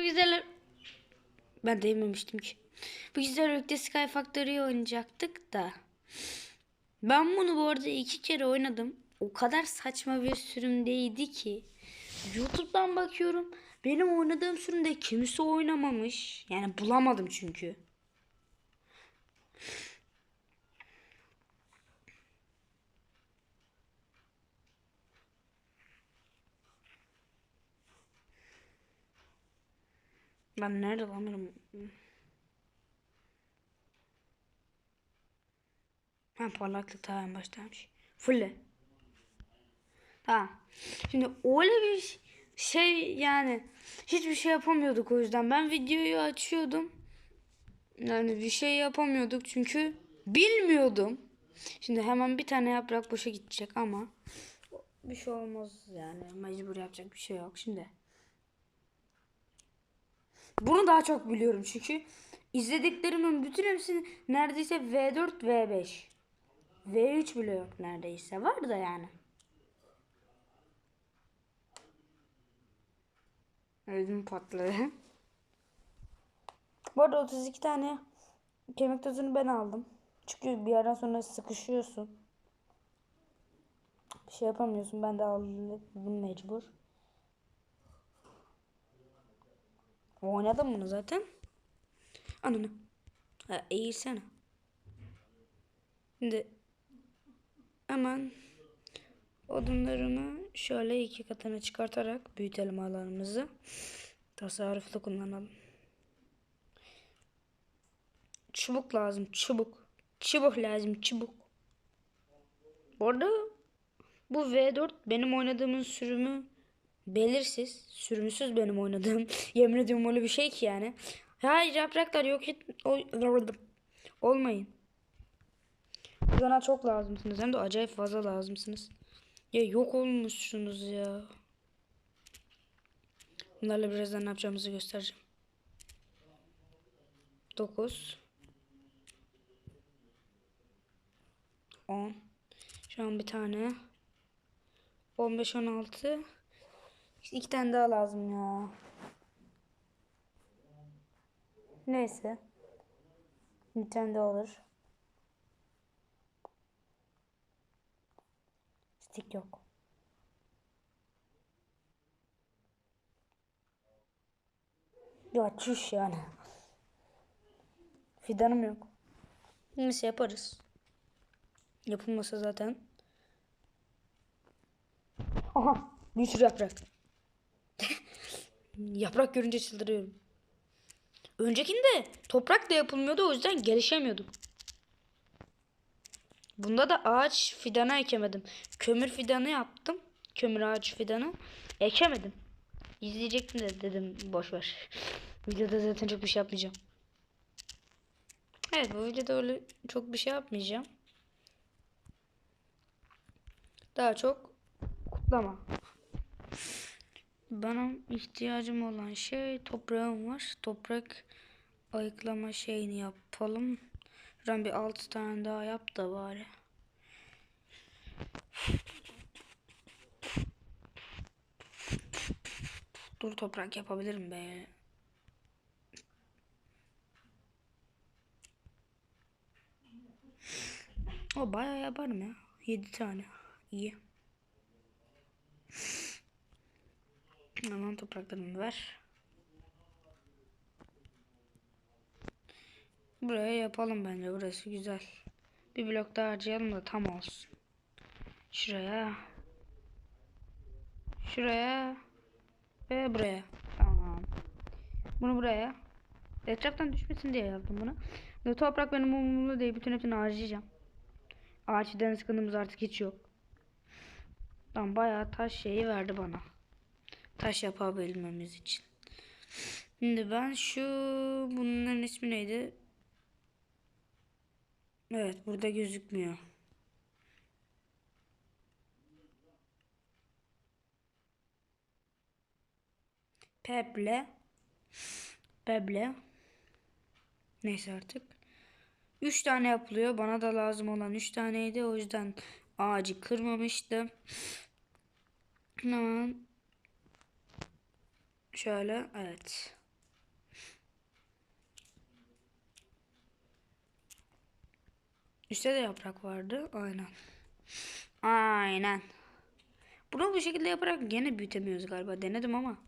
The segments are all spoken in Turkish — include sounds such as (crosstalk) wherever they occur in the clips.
Bu güzel... Ben değmemiştim ki. Bu güzel birlikte Sky Factory'yi oynayacaktık da. Ben bunu bu arada iki kere oynadım. O kadar saçma bir sürümdeydi ki. YouTube'dan bakıyorum. Benim oynadığım sürümde kimse oynamamış. Yani bulamadım çünkü. Ben nerede lan benim? Ha parlaklık daha en baştaymış. Fulle. Tamam. Şimdi öyle bir şey yani hiçbir şey yapamıyorduk o yüzden. Ben videoyu açıyordum. Yani bir şey yapamıyorduk çünkü bilmiyordum. Şimdi hemen bir tane yaprak boşa gidecek ama bir şey olmaz yani. Mecbur yapacak bir şey yok şimdi. Bunu daha çok biliyorum çünkü izlediklerimin bütün hepsini neredeyse V4, V5. V3 bile yok neredeyse. Var da yani. Ödüm patladı. (laughs) Bu arada 32 tane kemik tozunu ben aldım. Çünkü bir yerden sonra sıkışıyorsun. Bir şey yapamıyorsun. Ben de aldım mecbur. Oynadım bunu zaten. Ananı. Ha, eğilsene. Şimdi hemen odunlarımı şöyle iki katına çıkartarak büyütelim alanımızı. Tasarruflu kullanalım. Çubuk lazım. Çubuk. Çubuk lazım. Çubuk. Bu arada bu V4 benim oynadığımın sürümü belirsiz. Sürümsüz benim oynadığım. (laughs) Yemin ediyorum öyle bir şey ki yani. Hayır yapraklar yok et. Olmayın. Bana çok lazımsınız. Hem de acayip fazla lazımsınız. Ya yok olmuşsunuz ya. Bunlarla birazdan ne yapacağımızı göstereceğim. 9 10 Şu an bir tane 15 16 İşte iki tane daha lazım ya. Neyse. Bir tane daha olur. Stick yok. Ya çüş yani. Fidanım yok. Neyse yaparız. Yapılmasa zaten. Aha bir sürü yaprak. Yaprak görünce çıldırıyorum. Öncekinde toprak da yapılmıyordu o yüzden gelişemiyordum. Bunda da ağaç fidanı ekemedim. Kömür fidanı yaptım. Kömür ağaç fidanı. Ekemedim. İzleyecektim de dedim boş ver. (laughs) Videoda zaten çok bir şey yapmayacağım. Evet bu videoda öyle çok bir şey yapmayacağım. Daha çok kutlama. Bana ihtiyacım olan şey toprağım var. Toprak ayıklama şeyini yapalım. Şuradan bir 6 tane daha yap da bari. Dur toprak yapabilirim be. O bayağı yaparım ya. 7 tane. İyi. Hemen topraklarımı ver. Buraya yapalım bence. Burası güzel. Bir blok daha harcayalım da tam olsun. Şuraya. Şuraya. Ve buraya. Tamam. Bunu buraya. Etraftan düşmesin diye yaptım bunu. Ve toprak benim umurumda değil. Bütün hepsini harcayacağım. Ağaçtan sıkıntımız artık hiç yok. Tamam bayağı taş şeyi verdi bana. Taş yapabilmemiz için. Şimdi ben şu bunların ismi neydi? Evet burada gözükmüyor. Peble. Peble. Neyse artık. 3 tane yapılıyor. Bana da lazım olan 3 taneydi. O yüzden ağacı kırmamıştım. Hemen Şöyle evet. Üstte de yaprak vardı. Aynen. Aynen. Bunu bu şekilde yaparak gene büyütemiyoruz galiba. Denedim ama.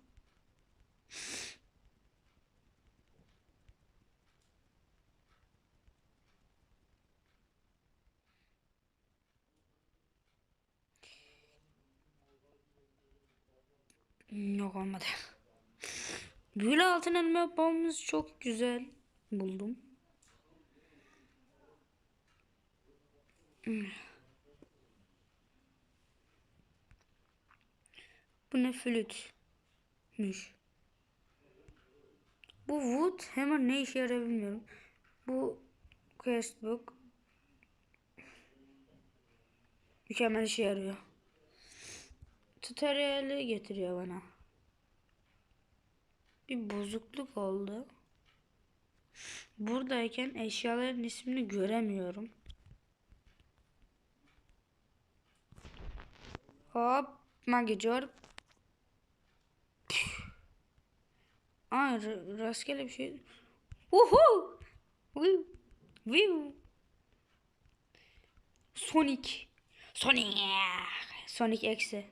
Yok olmadı. Büyülü altın elma yapmamız çok güzel buldum. Bu ne flütmüş. Bu wood hemen ne işe yarar bilmiyorum. Bu questbook mükemmel işe yarıyor. Tutorial'i getiriyor bana. Bir bozukluk oldu. Buradayken eşyaların ismini göremiyorum. Hop, magicor. Aa, ra- rastgele bir şey. Uhu! Viu! Sonic. Sonic. Sonic eksi.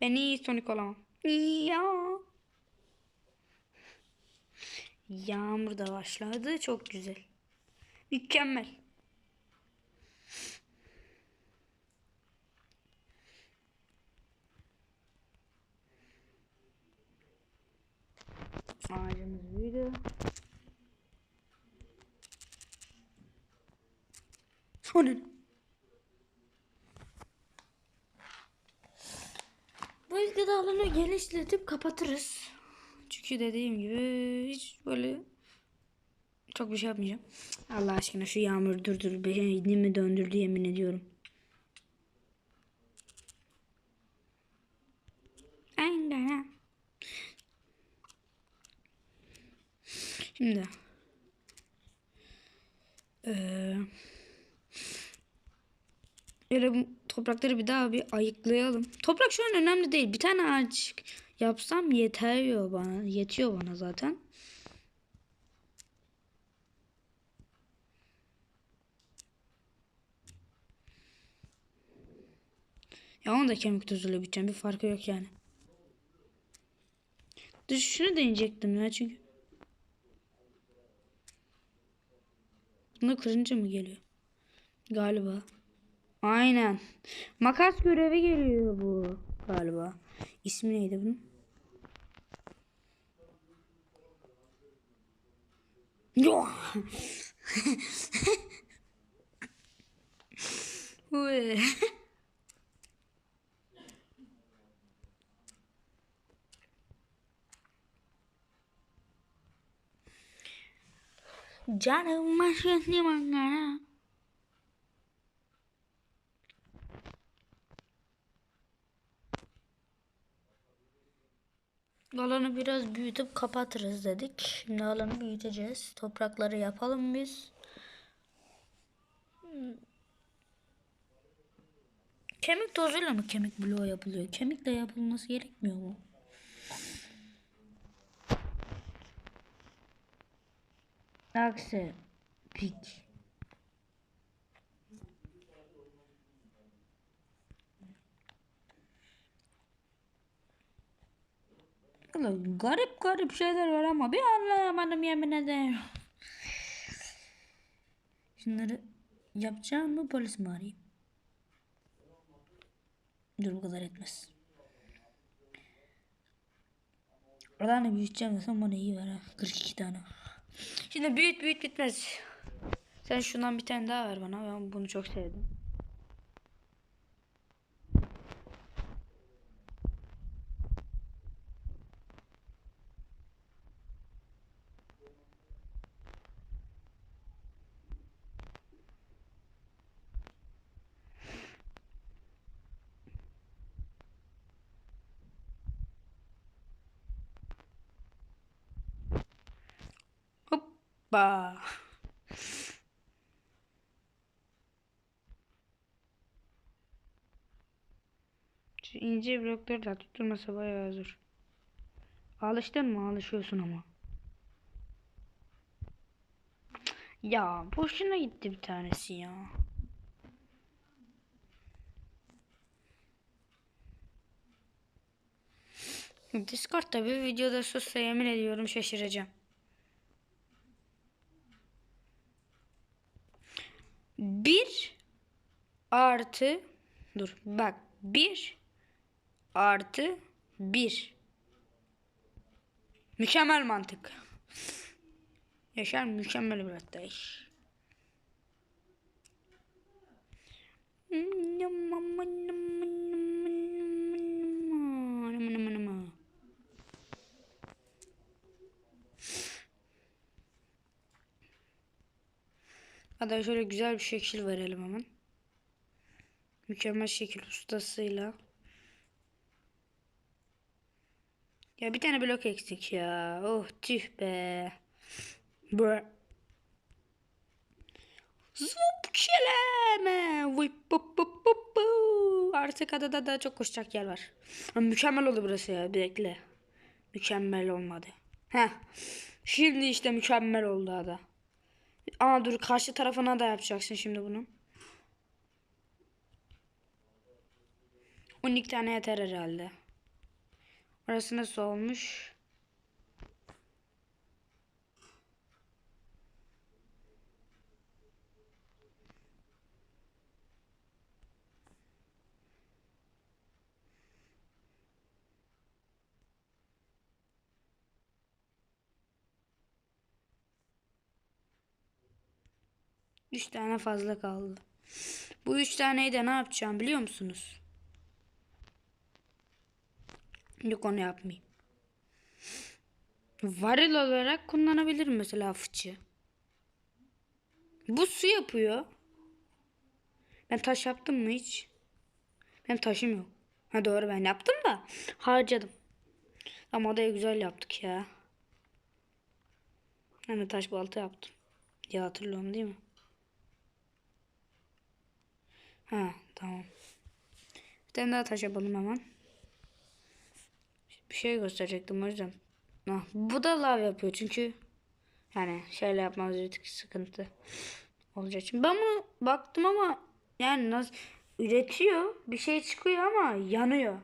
Ben iyi Sonic olamam. Ya. Yağmur da başladı. Çok güzel. Mükemmel. Ağacımız büyüdü. Sonic. Bu ilk alanı genişletip kapatırız. Çünkü dediğim gibi hiç böyle çok bir şey yapmayacağım. Allah aşkına şu yağmur durdur beynimi döndürdü yemin ediyorum. Aynen. Şimdi Öyle bu toprakları bir daha bir ayıklayalım. Toprak şu an önemli değil. Bir tane ağaç yapsam yeteriyor bana. Yetiyor bana zaten. Ya onu da kemik tozuyla biteceğim. Bir farkı yok yani. Dur deneyecektim ya çünkü. Bunu kırınca mı geliyor? Galiba. Aynen. Makas görevi geliyor bu galiba. İsmi neydi bunun? Canım maşini mangana. Alanı biraz büyütüp kapatırız dedik. Şimdi alanı büyüteceğiz. Toprakları yapalım biz. Kemik tozuyla mı kemik bloğu yapılıyor? Kemikle yapılması gerekmiyor mu? Aksi. Pik. Ulan garip garip şeyler var ama bir anlayamadım yemin ederim. Şunları yapacağım mı polis mi arayayım? Dur bu kadar etmez. Oradan da büyüteceğim desem bana iyi ver ha. 42 tane. Şimdi büyüt büyüt bitmez. Sen şundan bir tane daha ver bana. Ben bunu çok sevdim. Hoppa. Şu ince blokları da tutturması bayağı zor. Alıştın mı? Alışıyorsun ama. Ya boşuna gitti bir tanesi ya. Discord'da bir videoda sussa yemin ediyorum şaşıracağım. Bir artı dur bak bir artı bir. Mükemmel mantık. Yaşar mükemmel bir atlayış. Hadi şöyle güzel bir şekil verelim hemen. Mükemmel şekil ustasıyla. Ya bir tane blok eksik ya. Oh tüh be. Bra. Zup keleme. Artık adada da çok koşacak yer var. Mükemmel oldu burası ya. Bekle. Mükemmel olmadı. Heh. Şimdi işte mükemmel oldu ada. Aa dur karşı tarafına da yapacaksın şimdi bunu. 12 tane yeter herhalde. Orası nasıl olmuş? Üç tane fazla kaldı. Bu üç taneyi de ne yapacağım biliyor musunuz? Yok onu yapmayayım. Varil olarak kullanabilirim mesela fıçı. Bu su yapıyor. Ben taş yaptım mı hiç? Benim taşım yok. Ha doğru ben yaptım da harcadım. Ama odayı güzel yaptık ya. Hani taş balta yaptım. Ya hatırlıyorum değil mi? Ha tamam. Bir tane daha taş yapalım hemen. Bir şey gösterecektim o yüzden. Ha, bu da lav yapıyor çünkü yani şöyle yapmamız bir sıkıntı olacak için. Ben bunu baktım ama yani nasıl üretiyor bir şey çıkıyor ama yanıyor.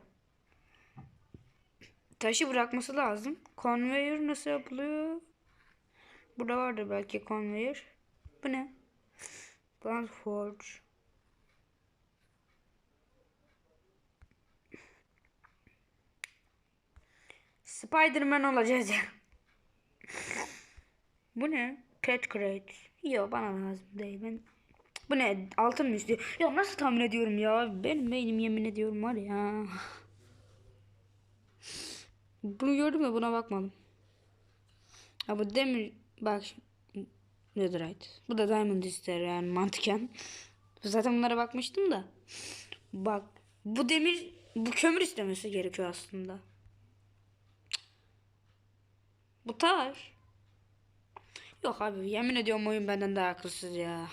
Taşı bırakması lazım. Conveyor nasıl yapılıyor? Burada vardır belki conveyor. Bu ne? Plant Forge. Spiderman olacağız ya. (laughs) Bu ne? Pet crate. Yok bana lazım değil. Ben... Bu ne? Altın mı istiyor? Ya nasıl tahmin ediyorum ya? Benim beynim yemin ediyorum var ya. Bunu gördüm de buna bakmadım. Ha bu demir bak Netherite. Bu da diamond ister yani mantıken. Zaten bunlara bakmıştım da. Bak bu demir bu kömür istemesi gerekiyor aslında. Bu taş. Yok abi yemin ediyorum oyun benden daha akılsız ya.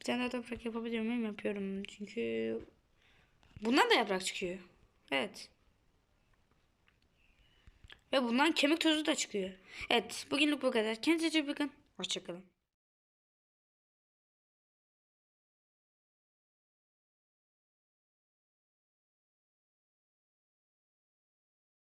Bir tane daha toprak yapabiliyor muyum? Yapıyorum çünkü bundan da yaprak çıkıyor. Evet. Ve bundan kemik tozu da çıkıyor. Evet bugünlük bu kadar. Kendinize çok bakın. Hoşçakalın.